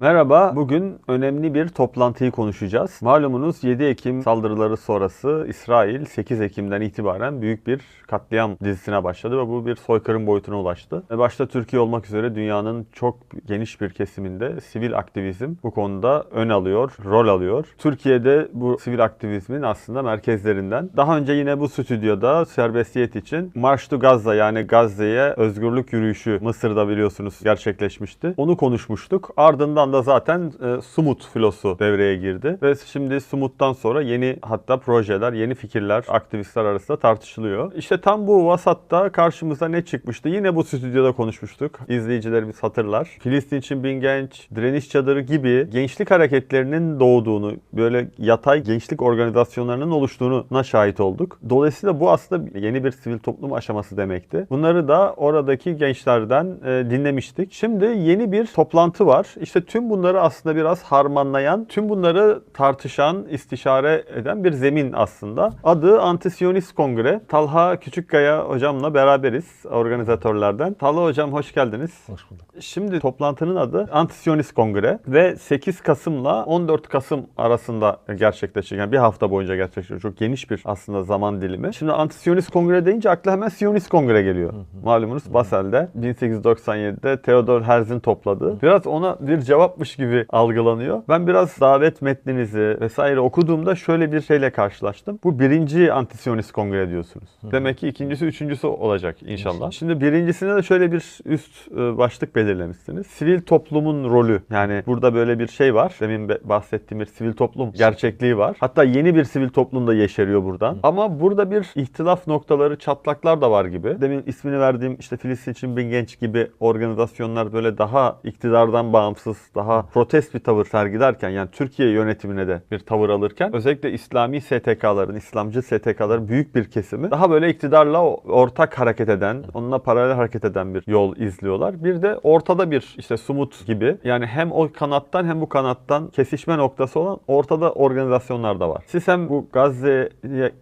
Merhaba, bugün önemli bir toplantıyı konuşacağız. Malumunuz 7 Ekim saldırıları sonrası İsrail 8 Ekim'den itibaren büyük bir katliam dizisine başladı ve bu bir soykırım boyutuna ulaştı. Başta Türkiye olmak üzere dünyanın çok geniş bir kesiminde sivil aktivizm bu konuda ön alıyor, rol alıyor. Türkiye'de bu sivil aktivizmin aslında merkezlerinden. Daha önce yine bu stüdyoda serbestiyet için Marş to Gazze yani Gazze'ye özgürlük yürüyüşü Mısır'da biliyorsunuz gerçekleşmişti. Onu konuşmuştuk. Ardından da zaten e, Sumut filosu devreye girdi. Ve şimdi Sumut'tan sonra yeni hatta projeler, yeni fikirler aktivistler arasında tartışılıyor. İşte tam bu vasatta karşımıza ne çıkmıştı? Yine bu stüdyoda konuşmuştuk. İzleyicilerimiz hatırlar. Filistin için bin genç, direniş çadırı gibi gençlik hareketlerinin doğduğunu, böyle yatay gençlik organizasyonlarının oluştuğuna şahit olduk. Dolayısıyla bu aslında yeni bir sivil toplum aşaması demekti. Bunları da oradaki gençlerden e, dinlemiştik. Şimdi yeni bir toplantı var. İşte tüm bunları aslında biraz harmanlayan, tüm bunları tartışan, istişare eden bir zemin aslında. Adı Antisiyonist Kongre. Talha Küçükkaya hocamla beraberiz organizatörlerden. Talha hocam hoş geldiniz. Hoş bulduk. Şimdi toplantının adı Antisiyonist Kongre ve 8 Kasım'la 14 Kasım arasında gerçekleşecek. Yani bir hafta boyunca gerçekleşecek. Çok geniş bir aslında zaman dilimi. Şimdi Antisiyonist Kongre deyince akla hemen Siyonist Kongre geliyor. Malumunuz Basel'de 1897'de Theodor Herzl'in topladığı. Biraz ona bir cevapmış gibi algılanıyor. Ben biraz davet metninizi vesaire okuduğumda şöyle bir şeyle karşılaştım. Bu birinci Antisiyonist Kongre diyorsunuz. Demek ki ikincisi, üçüncüsü olacak inşallah. Şimdi birincisine de şöyle bir üst e, başlık belirlemişsiniz. Sivil toplumun rolü. Yani burada böyle bir şey var. Demin bahsettiğim bir sivil toplum gerçekliği var. Hatta yeni bir sivil toplum da yeşeriyor buradan. Ama burada bir ihtilaf noktaları, çatlaklar da var gibi. Demin ismini verdiğim işte Filistin için bin genç gibi organizasyonlar böyle daha iktidardan bağımsız, daha protest bir tavır sergilerken yani Türkiye yönetimine de bir tavır alırken özellikle İslami STK'ların, İslamcı STK'ların büyük bir kesimi daha böyle iktidarla ortak hareket eden, onunla paralel hareket eden bir yol izliyorlar. Bir de ortada bir işte Sumut gibi yani hem o kanattan hem bu kanattan kesişme noktası olan ortada organizasyonlar da var. Siz hem bu Gazze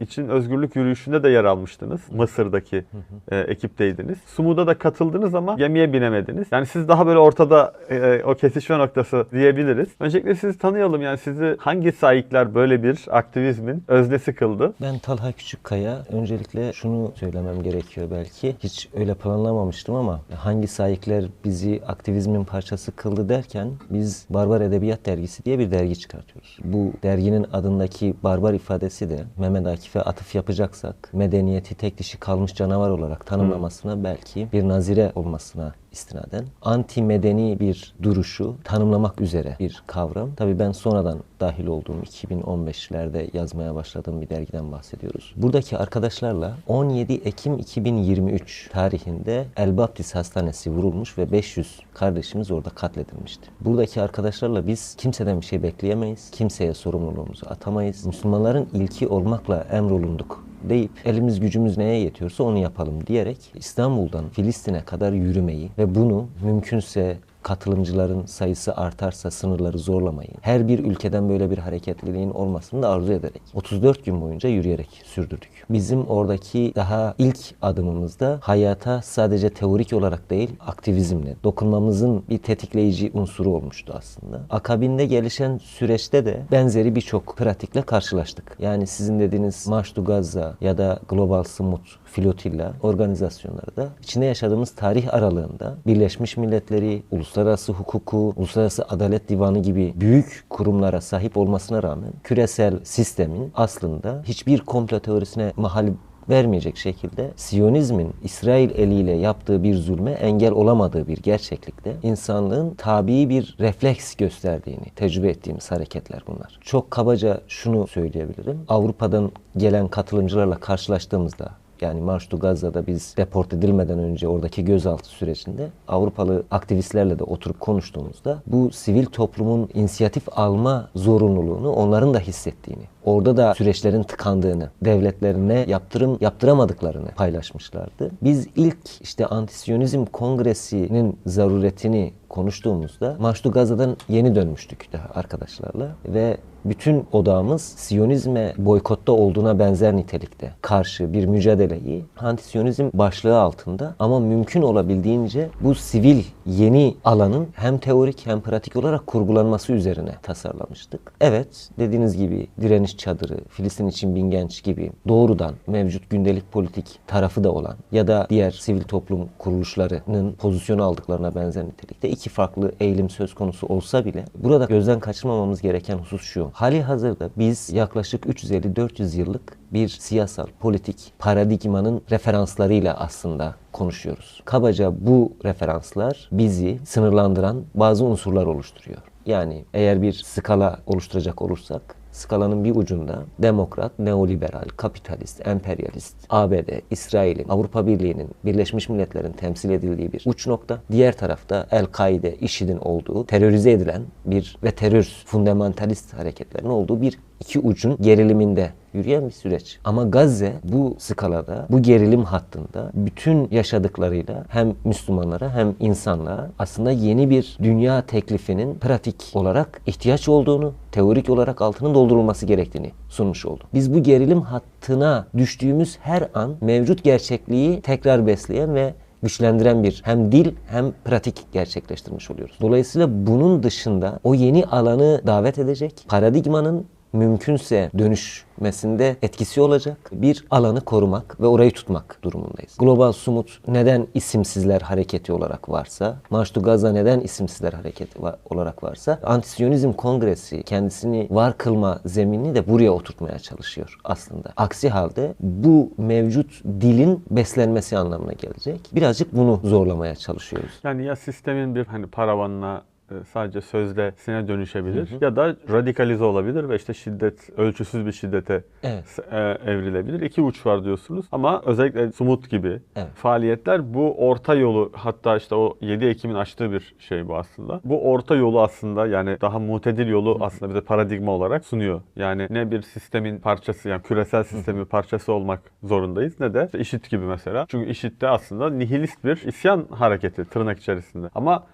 için özgürlük yürüyüşünde de yer almıştınız. Mısır'daki e, ekipteydiniz. Sumut'a da katıldınız ama gemiye binemediniz. Yani siz daha böyle ortada e, o kesişme noktası diyebiliriz. Öncelikle sizi tanıyalım. Yani sizi hangi sahipler böyle bir aktivizmin öznesi kıldı? Ben Talha Küçükkaya. Öncelikle şunu söylemem gerekiyor belki. Hiç öyle planlamamıştım ama hangi sahipler bizi aktivizmin parçası kıldı derken biz Barbar Edebiyat Dergisi diye bir dergi çıkartıyoruz. Bu derginin adındaki barbar ifadesi de Mehmet Akif'e atıf yapacaksak medeniyeti tek dişi kalmış canavar olarak tanımlamasına belki bir nazire olmasına istinaden anti medeni bir duruşu tanımlamak üzere bir kavram. Tabii ben sonradan dahil olduğum 2015'lerde yazmaya başladığım bir dergiden bahsediyoruz. Buradaki arkadaşlarla 17 Ekim 2023 tarihinde El Baptist Hastanesi vurulmuş ve 500 kardeşimiz orada katledilmişti. Buradaki arkadaşlarla biz kimseden bir şey bekleyemeyiz. Kimseye sorumluluğumuzu atamayız. Müslümanların ilki olmakla emrolunduk deyip elimiz gücümüz neye yetiyorsa onu yapalım diyerek İstanbul'dan Filistin'e kadar yürümeyi ve bunu mümkünse katılımcıların sayısı artarsa sınırları zorlamayı, her bir ülkeden böyle bir hareketliliğin olmasını da arzu ederek 34 gün boyunca yürüyerek sürdürdük. Bizim oradaki daha ilk adımımızda hayata sadece teorik olarak değil aktivizmle dokunmamızın bir tetikleyici unsuru olmuştu aslında. Akabinde gelişen süreçte de benzeri birçok pratikle karşılaştık. Yani sizin dediğiniz Marş to Gaza ya da Global Smooth Flotilla organizasyonları da içinde yaşadığımız tarih aralığında Birleşmiş Milletleri, uluslararası hukuku, uluslararası adalet divanı gibi büyük kurumlara sahip olmasına rağmen küresel sistemin aslında hiçbir komplo teorisine mahal vermeyecek şekilde Siyonizmin İsrail eliyle yaptığı bir zulme engel olamadığı bir gerçeklikte insanlığın tabii bir refleks gösterdiğini tecrübe ettiğimiz hareketler bunlar. Çok kabaca şunu söyleyebilirim. Avrupa'dan gelen katılımcılarla karşılaştığımızda yani Marş to Gazze'da biz deport edilmeden önce oradaki gözaltı sürecinde Avrupalı aktivistlerle de oturup konuştuğumuzda bu sivil toplumun inisiyatif alma zorunluluğunu onların da hissettiğini, orada da süreçlerin tıkandığını, devletlerine yaptırım yaptıramadıklarını paylaşmışlardı. Biz ilk işte antisiyonizm kongresinin zaruretini konuştuğumuzda Maçtu Gaza'dan yeni dönmüştük daha arkadaşlarla ve bütün odağımız Siyonizme boykotta olduğuna benzer nitelikte karşı bir mücadeleyi anti-Siyonizm başlığı altında ama mümkün olabildiğince bu sivil yeni alanın hem teorik hem pratik olarak kurgulanması üzerine tasarlamıştık. Evet dediğiniz gibi direniş çadırı, Filistin için bin genç gibi doğrudan mevcut gündelik politik tarafı da olan ya da diğer sivil toplum kuruluşlarının pozisyonu aldıklarına benzer nitelikte iki farklı eğilim söz konusu olsa bile burada gözden kaçırmamamız gereken husus şu. Hali hazırda biz yaklaşık 350-400 yıllık bir siyasal, politik paradigmanın referanslarıyla aslında konuşuyoruz. Kabaca bu referanslar bizi sınırlandıran bazı unsurlar oluşturuyor. Yani eğer bir skala oluşturacak olursak skalanın bir ucunda demokrat, neoliberal, kapitalist, emperyalist, ABD, İsrail'in, Avrupa Birliği'nin, Birleşmiş Milletler'in temsil edildiği bir uç nokta. Diğer tarafta El-Kaide, IŞİD'in olduğu, terörize edilen bir ve terör fundamentalist hareketlerin olduğu bir iki ucun geriliminde yürüyen bir süreç. Ama Gazze bu skalada, bu gerilim hattında bütün yaşadıklarıyla hem Müslümanlara hem insanlığa aslında yeni bir dünya teklifinin pratik olarak ihtiyaç olduğunu, teorik olarak altının doldurulması gerektiğini sunmuş oldu. Biz bu gerilim hattına düştüğümüz her an mevcut gerçekliği tekrar besleyen ve güçlendiren bir hem dil hem pratik gerçekleştirmiş oluyoruz. Dolayısıyla bunun dışında o yeni alanı davet edecek paradigmanın mümkünse dönüşmesinde etkisi olacak bir alanı korumak ve orayı tutmak durumundayız. Global Sumut neden isimsizler hareketi olarak varsa, Marş Gaza neden isimsizler hareketi olarak varsa, Antisiyonizm Kongresi kendisini var kılma zeminini de buraya oturtmaya çalışıyor aslında. Aksi halde bu mevcut dilin beslenmesi anlamına gelecek. Birazcık bunu zorlamaya çalışıyoruz. Yani ya sistemin bir hani paravanına e, sadece sözde sine dönüşebilir ya da radikalize olabilir ve işte şiddet, ölçüsüz bir şiddete Evet. e, evrilebilir. İki uç var diyorsunuz ama özellikle Sumut gibi Evet. faaliyetler bu orta yolu hatta işte o 7 Ekim'in açtığı bir şey bu aslında. Bu orta yolu aslında yani daha mutedil yolu aslında bize paradigma olarak sunuyor. Yani ne bir sistemin parçası yani küresel sistemin parçası olmak zorundayız ne de işte IŞİD gibi mesela. Çünkü IŞİD de aslında nihilist bir isyan hareketi tırnak içerisinde. Ama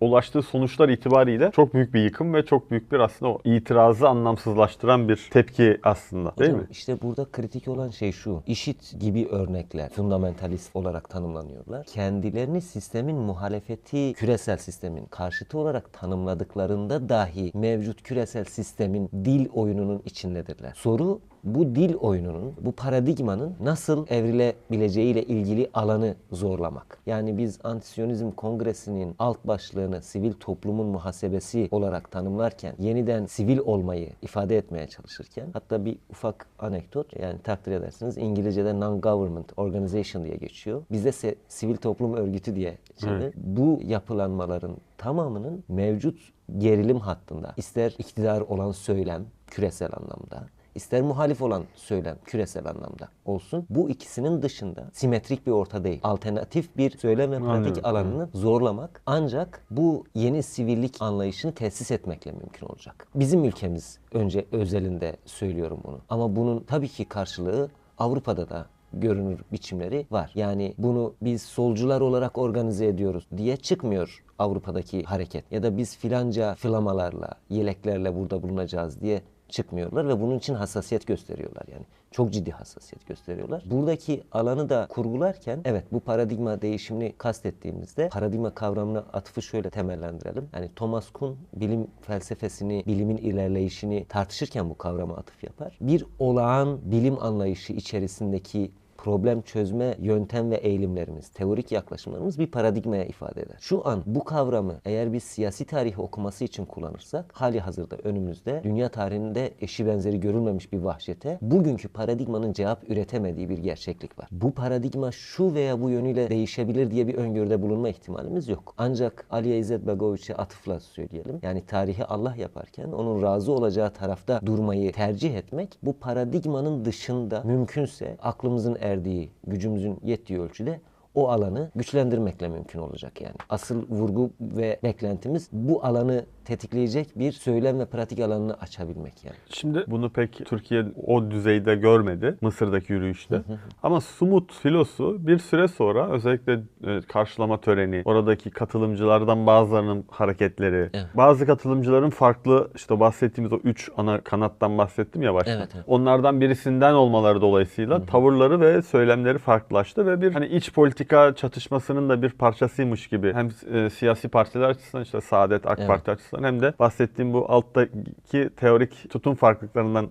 ulaştığı sonuçlar itibariyle çok büyük bir yıkım ve çok büyük bir aslında o itirazı anlamsızlaştıran bir tepki aslında değil Hocam, mi? İşte burada kritik olan şey şu. İşit gibi örnekler fundamentalist olarak tanımlanıyorlar. Kendilerini sistemin muhalefeti, küresel sistemin karşıtı olarak tanımladıklarında dahi mevcut küresel sistemin dil oyununun içindedirler. Soru bu dil oyununun, bu paradigmanın nasıl evrilebileceğiyle ilgili alanı zorlamak. Yani biz Antisiyonizm Kongresi'nin alt başlığını sivil toplumun muhasebesi olarak tanımlarken yeniden sivil olmayı ifade etmeye çalışırken hatta bir ufak anekdot yani takdir edersiniz İngilizce'de non-government organization diye geçiyor. Bizde se- sivil toplum örgütü diye çevrilir. Evet. Bu yapılanmaların tamamının mevcut gerilim hattında ister iktidar olan söylem küresel anlamda ister muhalif olan söylem küresel anlamda olsun. Bu ikisinin dışında simetrik bir orta değil. Alternatif bir söylem ve pratik Anlıyorum. alanını zorlamak ancak bu yeni sivillik anlayışını tesis etmekle mümkün olacak. Bizim ülkemiz önce özelinde söylüyorum bunu. Ama bunun tabii ki karşılığı Avrupa'da da görünür biçimleri var. Yani bunu biz solcular olarak organize ediyoruz diye çıkmıyor Avrupa'daki hareket. Ya da biz filanca flamalarla, yeleklerle burada bulunacağız diye çıkmıyorlar ve bunun için hassasiyet gösteriyorlar yani. Çok ciddi hassasiyet gösteriyorlar. Buradaki alanı da kurgularken evet bu paradigma değişimini kastettiğimizde paradigma kavramına atıfı şöyle temellendirelim. Yani Thomas Kuhn bilim felsefesini, bilimin ilerleyişini tartışırken bu kavrama atıf yapar. Bir olağan bilim anlayışı içerisindeki problem çözme yöntem ve eğilimlerimiz, teorik yaklaşımlarımız bir paradigmaya ifade eder. Şu an bu kavramı eğer biz siyasi tarih okuması için kullanırsak hali hazırda önümüzde dünya tarihinde eşi benzeri görülmemiş bir vahşete bugünkü paradigmanın cevap üretemediği bir gerçeklik var. Bu paradigma şu veya bu yönüyle değişebilir diye bir öngörüde bulunma ihtimalimiz yok. Ancak Ali İzzet Begoviç'e atıfla söyleyelim. Yani tarihi Allah yaparken onun razı olacağı tarafta durmayı tercih etmek bu paradigmanın dışında mümkünse aklımızın erdiği, gücümüzün yettiği ölçüde o alanı güçlendirmekle mümkün olacak yani. Asıl vurgu ve beklentimiz bu alanı tetikleyecek bir söylem ve pratik alanını açabilmek yani. Şimdi bunu pek Türkiye o düzeyde görmedi Mısır'daki yürüyüşte. Ama Sumut filosu bir süre sonra özellikle e, karşılama töreni, oradaki katılımcılardan bazılarının hareketleri, Evet. bazı katılımcıların farklı işte bahsettiğimiz o üç ana kanattan bahsettim ya başta. Evet, evet. Onlardan birisinden olmaları dolayısıyla tavırları ve söylemleri farklılaştı ve bir hani iç politika çatışmasının da bir parçasıymış gibi hem e, siyasi partiler açısından işte Saadet AK Evet. Parti açısından hem de bahsettiğim bu alttaki teorik tutum farklılıklarından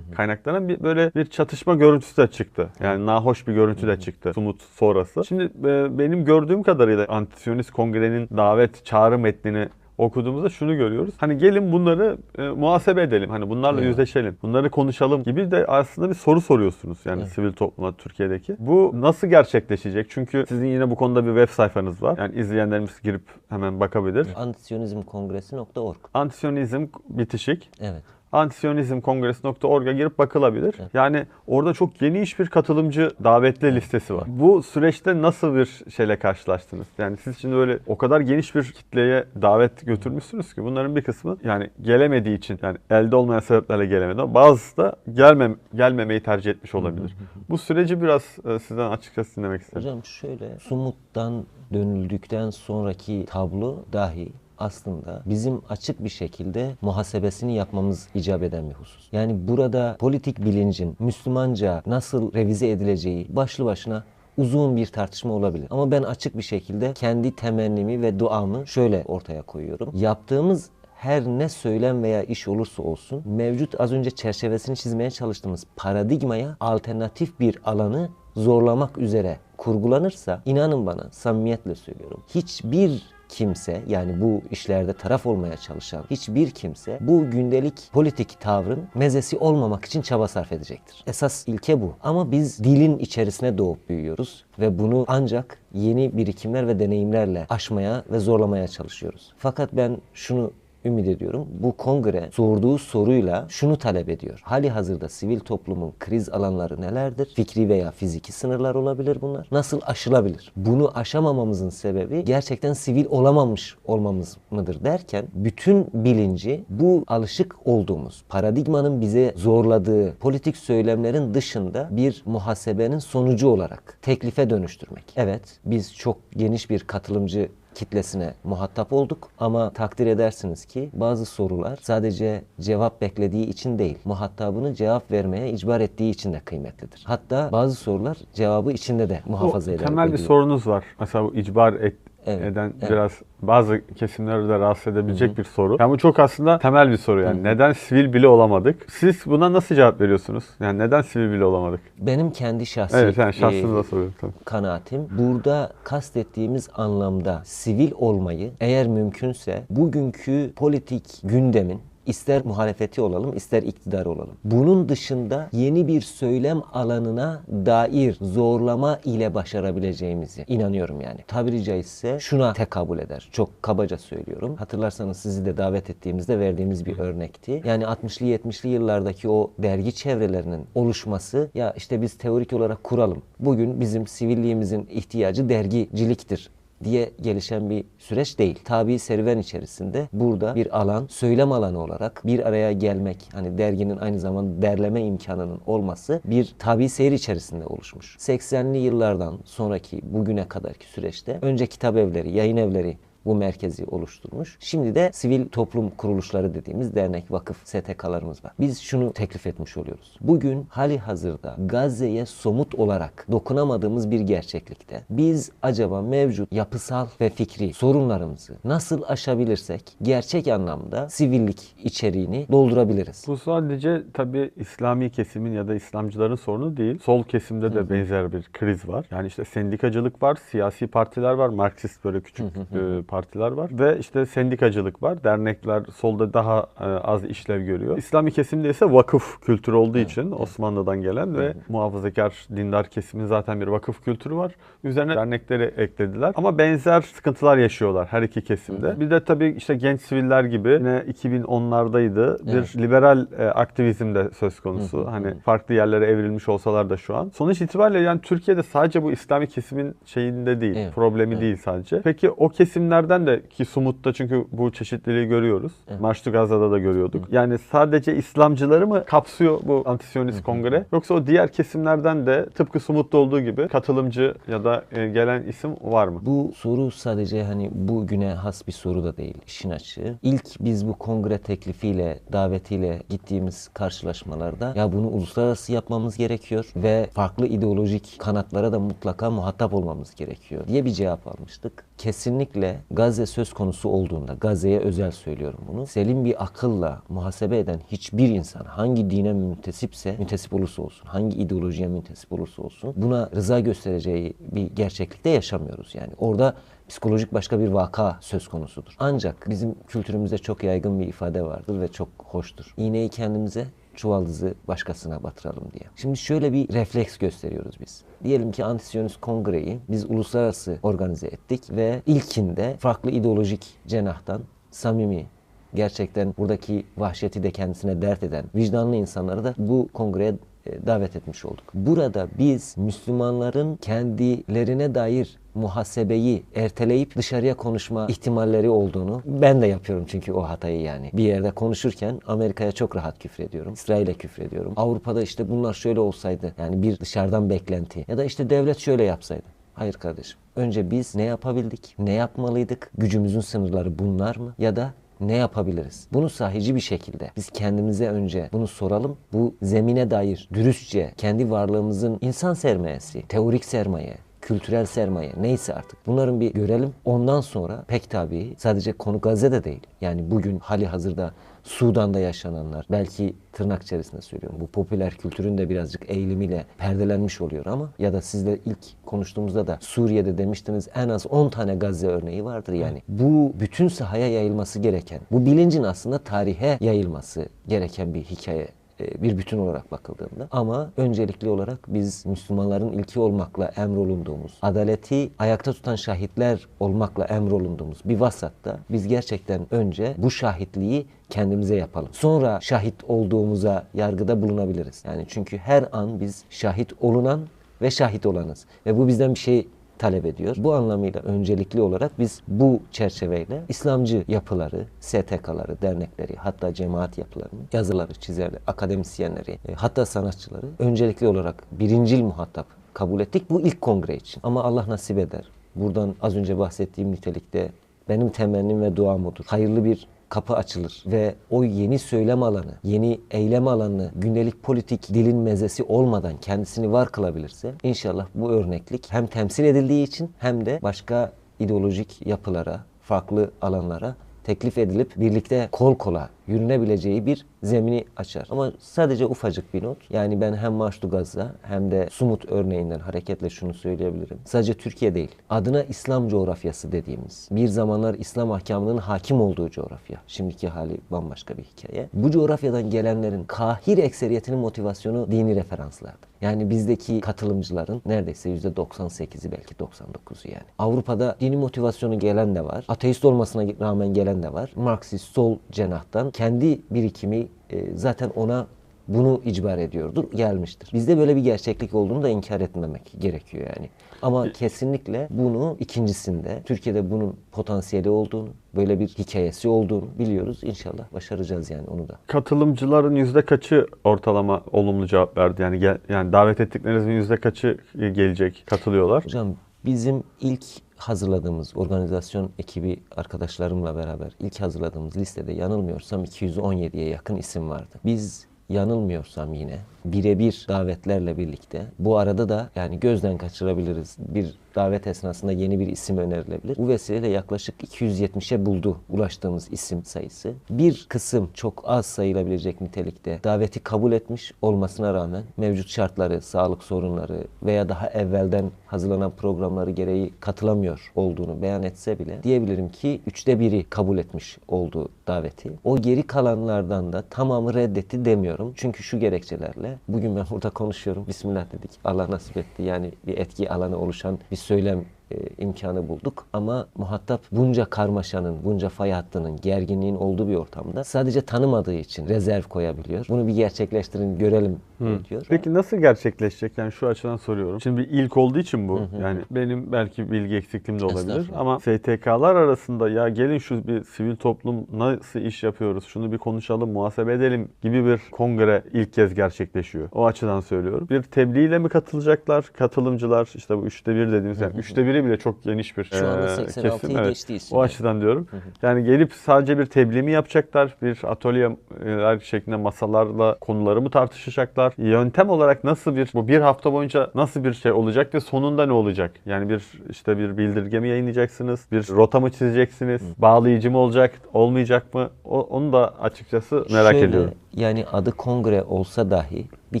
kaynaklanan bir böyle bir çatışma görüntüsü de çıktı. Yani nahoş bir görüntü de çıktı Sumut sonrası. Şimdi e, benim gördüğüm kadarıyla Antisyonist Kongre'nin davet çağrı metnini okuduğumuzda şunu görüyoruz. Hani gelin bunları e, muhasebe edelim. Hani bunlarla Evet. yüzleşelim. Bunları konuşalım gibi de aslında bir soru soruyorsunuz yani Evet. sivil topluma Türkiye'deki. Bu nasıl gerçekleşecek? Çünkü sizin yine bu konuda bir web sayfanız var. Yani izleyenlerimiz girip hemen bakabilir. Antisyonizmkongresi.org Antisyonizm bitişik Evet. antisyonizmkongresi.org'a girip bakılabilir. Yani orada çok geniş bir katılımcı davetli listesi var. Bu süreçte nasıl bir şeyle karşılaştınız? Yani siz şimdi böyle o kadar geniş bir kitleye davet götürmüşsünüz ki bunların bir kısmı yani gelemediği için yani elde olmayan sebeplerle gelemedi ama bazısı da gelmem gelmemeyi tercih etmiş olabilir. Bu süreci biraz e, sizden açıkçası dinlemek isterim. Hocam şöyle Sumut'tan dönüldükten sonraki tablo dahi aslında bizim açık bir şekilde muhasebesini yapmamız icap eden bir husus. Yani burada politik bilincin Müslümanca nasıl revize edileceği başlı başına uzun bir tartışma olabilir. Ama ben açık bir şekilde kendi temennimi ve duamı şöyle ortaya koyuyorum. Yaptığımız her ne söylem veya iş olursa olsun mevcut az önce çerçevesini çizmeye çalıştığımız paradigmaya alternatif bir alanı zorlamak üzere kurgulanırsa inanın bana samimiyetle söylüyorum. Hiçbir kimse yani bu işlerde taraf olmaya çalışan hiçbir kimse bu gündelik politik tavrın mezesi olmamak için çaba sarf edecektir. Esas ilke bu. Ama biz dilin içerisine doğup büyüyoruz ve bunu ancak yeni birikimler ve deneyimlerle aşmaya ve zorlamaya çalışıyoruz. Fakat ben şunu ümit ediyorum. Bu kongre sorduğu soruyla şunu talep ediyor. Hali hazırda sivil toplumun kriz alanları nelerdir? Fikri veya fiziki sınırlar olabilir bunlar. Nasıl aşılabilir? Bunu aşamamamızın sebebi gerçekten sivil olamamış olmamız mıdır derken bütün bilinci bu alışık olduğumuz paradigmanın bize zorladığı politik söylemlerin dışında bir muhasebenin sonucu olarak teklife dönüştürmek. Evet biz çok geniş bir katılımcı kitlesine muhatap olduk ama takdir edersiniz ki bazı sorular sadece cevap beklediği için değil, muhatabını cevap vermeye icbar ettiği için de kıymetlidir. Hatta bazı sorular cevabı içinde de muhafaza eder. temel bir sorunuz var. Mesela bu icbar et, Evet, eden evet. biraz bazı kesimleri de rahatsız edebilecek bir soru. Yani bu çok aslında temel bir soru yani. Neden sivil bile olamadık? Siz buna nasıl cevap veriyorsunuz? Yani neden sivil bile olamadık? Benim kendi şahsi Evet yani e, şahsınıza soruyorum tabii. kanaatim burada kastettiğimiz anlamda sivil olmayı eğer mümkünse bugünkü politik gündemin ister muhalefeti olalım ister iktidar olalım. Bunun dışında yeni bir söylem alanına dair zorlama ile başarabileceğimizi inanıyorum yani. Tabiri caizse şuna tekabül eder. Çok kabaca söylüyorum. Hatırlarsanız sizi de davet ettiğimizde verdiğimiz bir örnekti. Yani 60'lı 70'li yıllardaki o dergi çevrelerinin oluşması ya işte biz teorik olarak kuralım. Bugün bizim sivilliğimizin ihtiyacı dergiciliktir diye gelişen bir süreç değil. Tabi serüven içerisinde burada bir alan, söylem alanı olarak bir araya gelmek, hani derginin aynı zamanda derleme imkanının olması bir tabi seyir içerisinde oluşmuş. 80'li yıllardan sonraki bugüne kadarki süreçte önce kitap evleri, yayın evleri bu merkezi oluşturmuş. Şimdi de sivil toplum kuruluşları dediğimiz dernek, vakıf, STK'larımız var. Biz şunu teklif etmiş oluyoruz. Bugün hali hazırda Gazze'ye somut olarak dokunamadığımız bir gerçeklikte biz acaba mevcut yapısal ve fikri sorunlarımızı nasıl aşabilirsek gerçek anlamda sivillik içeriğini doldurabiliriz. Bu sadece tabii İslami kesimin ya da İslamcıların sorunu değil. Sol kesimde de benzer bir kriz var. Yani işte sendikacılık var, siyasi partiler var, Marksist böyle küçük e, partiler var ve işte sendikacılık var. Dernekler solda daha e, az işlev görüyor. İslami kesimde ise vakıf kültürü olduğu için Osmanlı'dan gelen ve muhafazakar dindar kesimin zaten bir vakıf kültürü var. Üzerine dernekleri eklediler. Ama benzer sıkıntılar yaşıyorlar her iki kesimde. Bir de tabii işte genç siviller gibi yine 2010'lardaydı. Bir Evet. liberal e, aktivizm de söz konusu. Hani farklı yerlere evrilmiş olsalar da şu an. Sonuç itibariyle yani Türkiye'de sadece bu İslami kesimin şeyinde değil, Evet. problemi değil sadece. Peki o kesimler kesimlerden de ki Sumut'ta çünkü bu çeşitliliği görüyoruz. Marşlı Gazze'de da görüyorduk. Yani sadece İslamcıları mı kapsıyor bu antisyonist kongre? Yoksa o diğer kesimlerden de tıpkı Sumut'ta olduğu gibi katılımcı ya da e, gelen isim var mı? Bu soru sadece hani bugüne has bir soru da değil işin açığı. İlk biz bu kongre teklifiyle, davetiyle gittiğimiz karşılaşmalarda ya bunu uluslararası yapmamız gerekiyor ve farklı ideolojik kanatlara da mutlaka muhatap olmamız gerekiyor diye bir cevap almıştık. Kesinlikle Gazze söz konusu olduğunda, Gazze'ye özel söylüyorum bunu, selim bir akılla muhasebe eden hiçbir insan hangi dine müntesipse, müntesip olursa olsun, hangi ideolojiye müntesip olursa olsun buna rıza göstereceği bir gerçeklikte yaşamıyoruz yani. Orada psikolojik başka bir vaka söz konusudur. Ancak bizim kültürümüzde çok yaygın bir ifade vardır ve çok hoştur. İğneyi kendimize, çuvaldızı başkasına batıralım diye. Şimdi şöyle bir refleks gösteriyoruz biz. Diyelim ki Antisyonist Kongre'yi biz uluslararası organize ettik ve ilkinde farklı ideolojik cenahtan samimi gerçekten buradaki vahşeti de kendisine dert eden vicdanlı insanları da bu kongreye e, davet etmiş olduk. Burada biz Müslümanların kendilerine dair muhasebeyi erteleyip dışarıya konuşma ihtimalleri olduğunu ben de yapıyorum çünkü o hatayı yani. Bir yerde konuşurken Amerika'ya çok rahat küfrediyorum. İsrail'e küfrediyorum. Avrupa'da işte bunlar şöyle olsaydı yani bir dışarıdan beklenti ya da işte devlet şöyle yapsaydı. Hayır kardeşim. Önce biz ne yapabildik? Ne yapmalıydık? Gücümüzün sınırları bunlar mı? Ya da ne yapabiliriz? Bunu sahici bir şekilde biz kendimize önce bunu soralım. Bu zemine dair dürüstçe kendi varlığımızın insan sermayesi, teorik sermaye, kültürel sermaye neyse artık bunların bir görelim. Ondan sonra pek tabii sadece konu Gazze'de değil. Yani bugün hali hazırda Sudan'da yaşananlar belki tırnak içerisinde söylüyorum. Bu popüler kültürün de birazcık eğilimiyle perdelenmiş oluyor ama ya da sizle ilk konuştuğumuzda da Suriye'de demiştiniz en az 10 tane Gazze örneği vardır yani. Bu bütün sahaya yayılması gereken, bu bilincin aslında tarihe yayılması gereken bir hikaye bir bütün olarak bakıldığında. Ama öncelikli olarak biz Müslümanların ilki olmakla emrolunduğumuz, adaleti ayakta tutan şahitler olmakla emrolunduğumuz bir vasatta biz gerçekten önce bu şahitliği kendimize yapalım. Sonra şahit olduğumuza yargıda bulunabiliriz. Yani çünkü her an biz şahit olunan ve şahit olanız. Ve bu bizden bir şey talep ediyor. Bu anlamıyla öncelikli olarak biz bu çerçeveyle İslamcı yapıları, STK'ları, dernekleri, hatta cemaat yapılarını, yazıları, çizerleri, akademisyenleri, e, hatta sanatçıları öncelikli olarak birincil muhatap kabul ettik bu ilk kongre için. Ama Allah nasip eder. Buradan az önce bahsettiğim nitelikte benim temennim ve duam odur. Hayırlı bir kapı açılır ve o yeni söylem alanı, yeni eylem alanını gündelik politik dilin mezesi olmadan kendisini var kılabilirse inşallah bu örneklik hem temsil edildiği için hem de başka ideolojik yapılara, farklı alanlara teklif edilip birlikte kol kola yürünebileceği bir zemini açar. Ama sadece ufacık bir not. Yani ben hem Maçlu Gazza hem de Sumut örneğinden hareketle şunu söyleyebilirim. Sadece Türkiye değil. Adına İslam coğrafyası dediğimiz, bir zamanlar İslam ahkamının hakim olduğu coğrafya. Şimdiki hali bambaşka bir hikaye. Bu coğrafyadan gelenlerin kahir ekseriyetinin motivasyonu dini referanslardı. Yani bizdeki katılımcıların neredeyse %98'i belki 99'u yani. Avrupa'da dini motivasyonu gelen de var. Ateist olmasına rağmen gelen de var. Marksist sol cenahtan kendi birikimi e, zaten ona bunu icbar ediyordur, gelmiştir. Bizde böyle bir gerçeklik olduğunu da inkar etmemek gerekiyor yani. Ama kesinlikle bunu ikincisinde, Türkiye'de bunun potansiyeli olduğunu, böyle bir hikayesi olduğunu biliyoruz. İnşallah başaracağız yani onu da. Katılımcıların yüzde kaçı ortalama olumlu cevap verdi? Yani gel, yani davet ettiklerinizin yüzde kaçı gelecek, katılıyorlar? Hocam bizim ilk hazırladığımız organizasyon ekibi arkadaşlarımla beraber ilk hazırladığımız listede yanılmıyorsam 217'ye yakın isim vardı. Biz yanılmıyorsam yine birebir davetlerle birlikte bu arada da yani gözden kaçırabiliriz. Bir davet esnasında yeni bir isim önerilebilir. Bu vesileyle yaklaşık 270'e buldu ulaştığımız isim sayısı. Bir kısım çok az sayılabilecek nitelikte daveti kabul etmiş olmasına rağmen mevcut şartları, sağlık sorunları veya daha evvelden hazırlanan programları gereği katılamıyor olduğunu beyan etse bile diyebilirim ki üçte biri kabul etmiş olduğu daveti. O geri kalanlardan da tamamı reddetti demiyorum. Çünkü şu gerekçelerle bugün ben burada konuşuyorum. Bismillah dedik. Allah nasip etti. Yani bir etki alanı oluşan bir söylem e, imkanı bulduk. Ama muhatap bunca karmaşanın, bunca fay hattının, gerginliğin olduğu bir ortamda sadece tanımadığı için rezerv koyabiliyor. Bunu bir gerçekleştirin, görelim diyor. Peki nasıl gerçekleşecek? Yani şu açıdan soruyorum. Şimdi bir ilk olduğu için bu. Yani benim belki bilgi eksikliğim de olabilir. Ama STK'lar arasında ya gelin şu bir sivil toplum nasıl iş yapıyoruz? Şunu bir konuşalım, muhasebe edelim gibi bir kongre ilk kez gerçekleşiyor. O açıdan söylüyorum. Bir tebliğle mi katılacaklar? Katılımcılar işte bu üçte bir dediğimiz yani üçte biri bile çok geniş bir Şu anda eee, 86'yı kesim. Evet. geçtiği için O açıdan diyorum. Yani gelip sadece bir tebliğ mi yapacaklar? Bir atölyeler şeklinde masalarla konuları mı tartışacaklar? Yöntem olarak nasıl bir bu bir hafta boyunca nasıl bir şey olacak ve sonunda ne olacak? Yani bir işte bir bildirge mi yayınlayacaksınız? Bir rota mı çizeceksiniz? Bağlayıcı mı olacak? Olmayacak mı? O, onu da açıkçası merak Şöyle, ediyorum. Yani adı kongre olsa dahi bir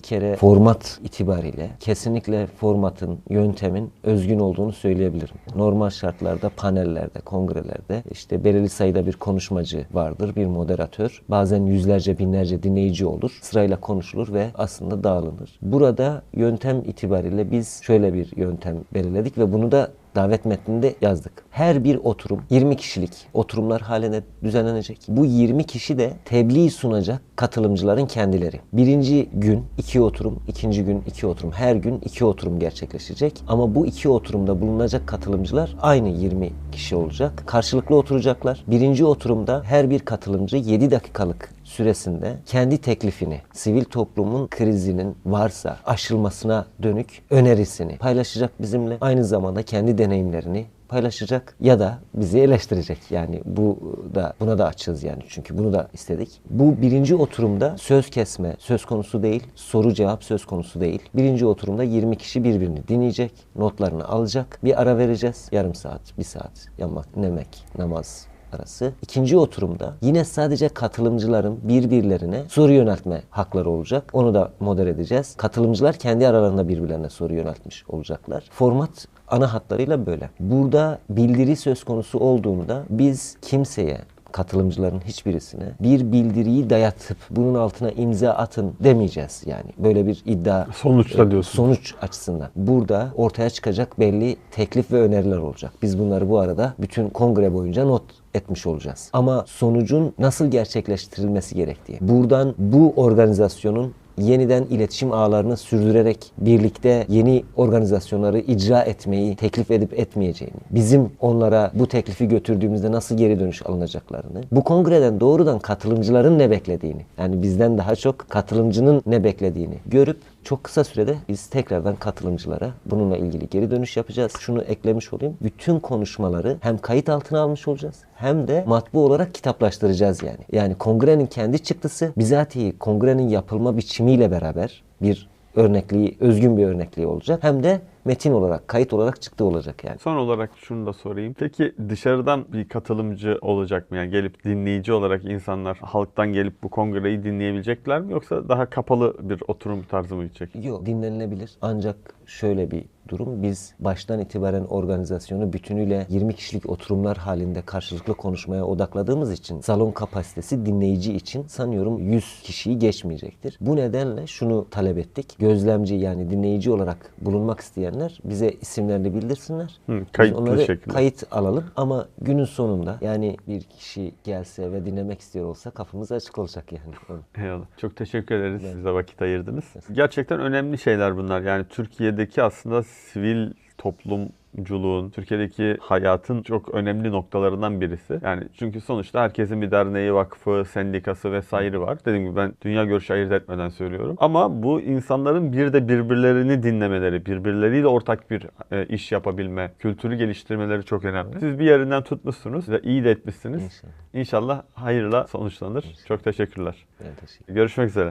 kere format itibariyle kesinlikle formatın, yöntemin özgün olduğunu söyleyebilirim. Normal şartlarda panellerde, kongrelerde işte belirli sayıda bir konuşmacı vardır, bir moderatör. Bazen yüzlerce, binlerce dinleyici olur. Sırayla konuşulur ve aslında dağılınır. Burada yöntem itibariyle biz şöyle bir yöntem belirledik ve bunu da davet metninde yazdık. Her bir oturum 20 kişilik oturumlar haline düzenlenecek. Bu 20 kişi de tebliğ sunacak katılımcıların kendileri. Birinci gün iki oturum, ikinci gün iki oturum. Her gün iki oturum gerçekleşecek. Ama bu iki oturumda bulunacak katılımcılar aynı 20 kişi olacak. Karşılıklı oturacaklar. Birinci oturumda her bir katılımcı 7 dakikalık süresinde kendi teklifini, sivil toplumun krizinin varsa aşılmasına dönük önerisini paylaşacak bizimle. Aynı zamanda kendi deneyimlerini paylaşacak ya da bizi eleştirecek. Yani bu da buna da açığız yani çünkü bunu da istedik. Bu birinci oturumda söz kesme söz konusu değil, soru cevap söz konusu değil. Birinci oturumda 20 kişi birbirini dinleyecek, notlarını alacak. Bir ara vereceğiz. Yarım saat, bir saat. Yamak, yemek, namaz, arası. İkinci oturumda yine sadece katılımcıların birbirlerine soru yöneltme hakları olacak. Onu da moder edeceğiz. Katılımcılar kendi aralarında birbirlerine soru yöneltmiş olacaklar. Format ana hatlarıyla böyle. Burada bildiri söz konusu olduğunda biz kimseye katılımcıların hiçbirisine bir bildiriyi dayatıp bunun altına imza atın demeyeceğiz yani. Böyle bir iddia Sonuçta diyorsun. sonuç açısından. Burada ortaya çıkacak belli teklif ve öneriler olacak. Biz bunları bu arada bütün kongre boyunca not etmiş olacağız. Ama sonucun nasıl gerçekleştirilmesi gerektiği. Buradan bu organizasyonun yeniden iletişim ağlarını sürdürerek birlikte yeni organizasyonları icra etmeyi teklif edip etmeyeceğini, bizim onlara bu teklifi götürdüğümüzde nasıl geri dönüş alınacaklarını, bu kongreden doğrudan katılımcıların ne beklediğini, yani bizden daha çok katılımcının ne beklediğini görüp çok kısa sürede biz tekrardan katılımcılara bununla ilgili geri dönüş yapacağız. Şunu eklemiş olayım. Bütün konuşmaları hem kayıt altına almış olacağız hem de matbu olarak kitaplaştıracağız yani. Yani kongrenin kendi çıktısı bizatihi kongrenin yapılma biçimiyle beraber bir örnekliği, özgün bir örnekliği olacak. Hem de metin olarak, kayıt olarak çıktı olacak yani. Son olarak şunu da sorayım. Peki dışarıdan bir katılımcı olacak mı? Yani gelip dinleyici olarak insanlar halktan gelip bu kongreyi dinleyebilecekler mi? Yoksa daha kapalı bir oturum tarzı mı gidecek? Yok dinlenilebilir. Ancak şöyle bir durum. Biz baştan itibaren organizasyonu bütünüyle 20 kişilik oturumlar halinde karşılıklı konuşmaya odakladığımız için salon kapasitesi dinleyici için sanıyorum 100 kişiyi geçmeyecektir. Bu nedenle şunu talep ettik. Gözlemci yani dinleyici olarak bulunmak isteyenler bize isimlerini bildirsinler. Hı, Biz kayıtlı onları şekilde. kayıt alalım ama günün sonunda yani bir kişi gelse ve dinlemek istiyor olsa kapımız açık olacak yani. Eyvallah. Çok teşekkür ederiz. Bize vakit ayırdınız. Gerçekten önemli şeyler bunlar. Yani Türkiye'deki aslında sivil toplumculuğun, Türkiye'deki hayatın çok önemli noktalarından birisi. Yani çünkü sonuçta herkesin bir derneği, vakfı, sendikası vesaire var. Dediğim gibi ben dünya görüşü ayırt etmeden söylüyorum. Ama bu insanların bir de birbirlerini dinlemeleri, birbirleriyle ortak bir e, iş yapabilme, kültürü geliştirmeleri çok önemli. Siz bir yerinden tutmuşsunuz ve iyi de etmişsiniz. İnşallah. İnşallah hayırla sonuçlanır. Çok teşekkürler. Ben teşekkür Görüşmek üzere.